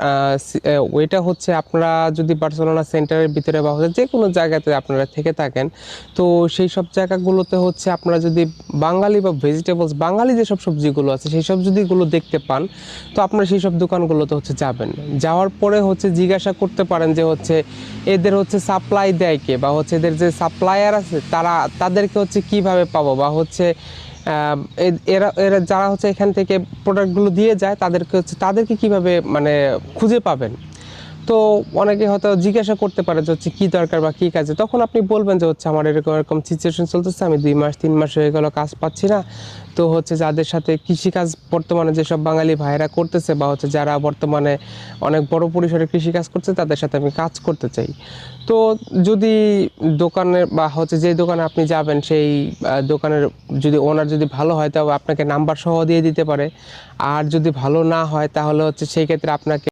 আহ, ওইটা হচ্ছে আপনারা যদি বার্সেলোনা সেন্টারের ভিতরে বা হচ্ছে যে কোনো জায়গাতে আপনারা থেকে থাকেন তো সেই সব জায়গাগুলোতে হচ্ছে আপনারা যদি বাঙালি বা ভেজিটেবলস বাঙালি যেসব সবজিগুলো আছে সেই সব যদিগুলো দেখতে পান তো আপনারা সেই সব দোকানগুলোতে হচ্ছে যাবেন। যাওয়ার পরে হচ্ছে জিজ্ঞাসা করতে পারেন যে হচ্ছে এদের হচ্ছে সাপ্লাই দেয় কে? বা হচ্ছে এদের যে সাপ্লায়ার আছে তারা তাদেরকে হচ্ছে কীভাবে পাবো? বা হচ্ছে এরা এরা যারা হচ্ছে এখান থেকে প্রোডাক্টগুলো দিয়ে যায়, তাদেরকে হচ্ছে, তাদেরকে কীভাবে মানে খুঁজে পাবেন? তো অনেকে হয়তো জিজ্ঞাসা করতে পারে যে হচ্ছে কী দরকার বা কী কাজে। তখন আপনি বলবেন যে হচ্ছে আমার এরকম এরকম সিচুয়েশন চলতেছে, আমি দুই মাস, তিন মাস হয়ে গেল কাজ পাচ্ছি না। তো হচ্ছে যাদের সাথে কৃষিকাজ বর্তমানে যেসব বাঙালি ভাইয়েরা করতেছে বা হচ্ছে যারা বর্তমানে অনেক বড় পরিসরে কৃষিকাজ করছে, তাদের সাথে আমি কাজ করতে চাই। তো যদি দোকানের বা হচ্ছে যে দোকানে আপনি যাবেন, সেই দোকানের যদি ওনার যদি ভালো হয় তবে আপনাকে নাম্বার সহ দিয়ে দিতে পারে। আর যদি ভালো না হয়, তাহলে হচ্ছে সেই ক্ষেত্রে আপনাকে